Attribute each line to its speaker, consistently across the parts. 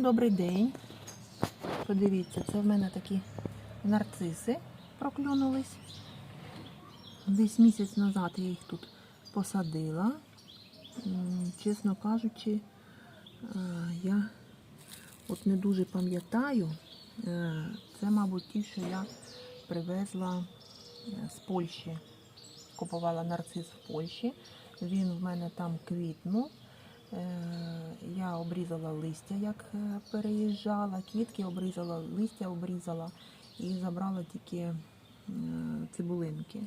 Speaker 1: Добрий день. Подивіться, це в мене такі нарциси проклюнулись. Десь місяць назад я їх тут посадила. Чесно кажучи, е, я от не дуже пам'ятаю. Е, Це, мабуть, ті, що я привезла е, з Польщі. Купувала нарцис в Польщі. Він в мене там квітнув. Обрізала листя, як е, переїжджала, квітки обрізала, листя обрізала і забрала тільки е, цибулинки.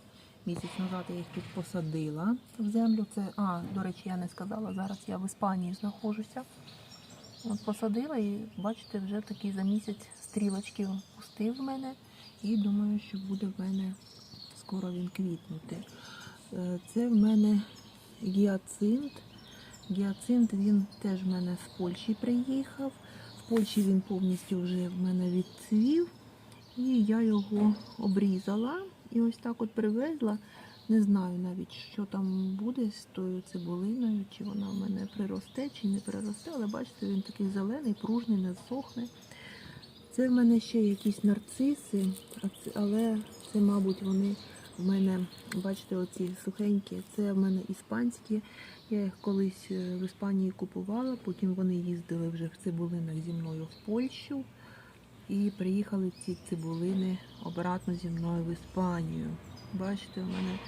Speaker 1: Місяць назад я їх тут посадила в землю. Це, а, до речі, я не сказала, зараз я в Іспанії знаходжуся. От посадила і бачите, вже такий за місяць стрілочки пустив в мене. І думаю, що буде в мене скоро він квітнути. Е, Це в мене гіацинт. Гіацинт він теж в мене з Польщі приїхав. В Польщі він повністю вже в мене відцвів. І я його обрізала і ось так от привезла. Не знаю навіть, що там буде з тою цибулиною, чи вона в мене приросте, чи не приросте, але бачите, він такий зелений, пружний, не зсохне. Це в мене ще якісь нарциси, але це, мабуть, вони в мене, бачите, оці сухенькі, це в мене іспанські. Я їх колись е, в Іспанії купувала, потім вони їздили вже в цибулинах зі мною в Польщу. І приїхали ці цибулини обратно зі мною в Іспанію. Бачите, у мене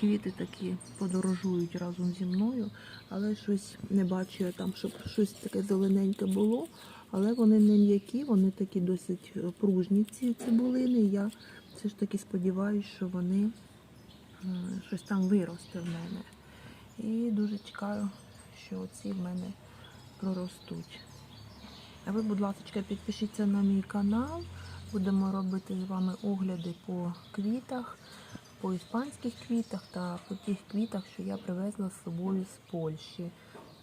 Speaker 1: квіти такі подорожують разом зі мною, але щось не бачу я там, щоб щось таке зелененьке було. Але вони не м'які, вони такі досить е, пружні ці цибулини. Я все ж таки сподіваюся, що вони е, щось там виросте в мене. І дуже чекаю, що ці в мене проростуть. А ви, будь ласка, підпишіться на мій канал. Будемо робити з вами огляди по квітах, по іспанських квітах та по тих квітах, що я привезла з собою з Польщі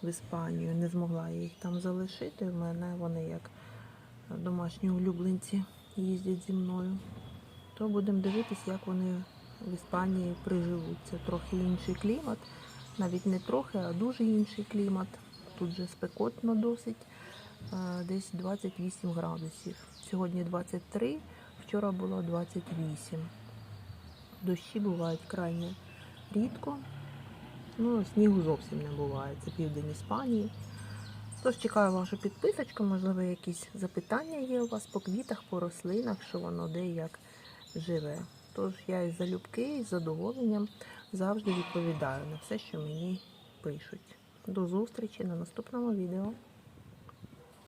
Speaker 1: в Іспанію. Не змогла їх там залишити. В мене вони як домашні улюбленці їздять зі мною. То будемо дивитися, як вони в Іспанії приживуться. Трохи інший клімат, навіть не трохи, а дуже інший клімат. Тут же спекотно досить, е, десь 28 градусів. Сьогодні 23, вчора було 28. Дощі бувають крайне рідко. Ну, снігу зовсім не буває. Це південь Іспанії. Тож чекаю вашу підписочку, можливо, якісь запитання є у вас по квітах, по рослинах, що воно де як живе. Тож я із залюбки, із задоволенням завжди відповідаю на все, що мені пишуть. До зустрічі на наступному відео.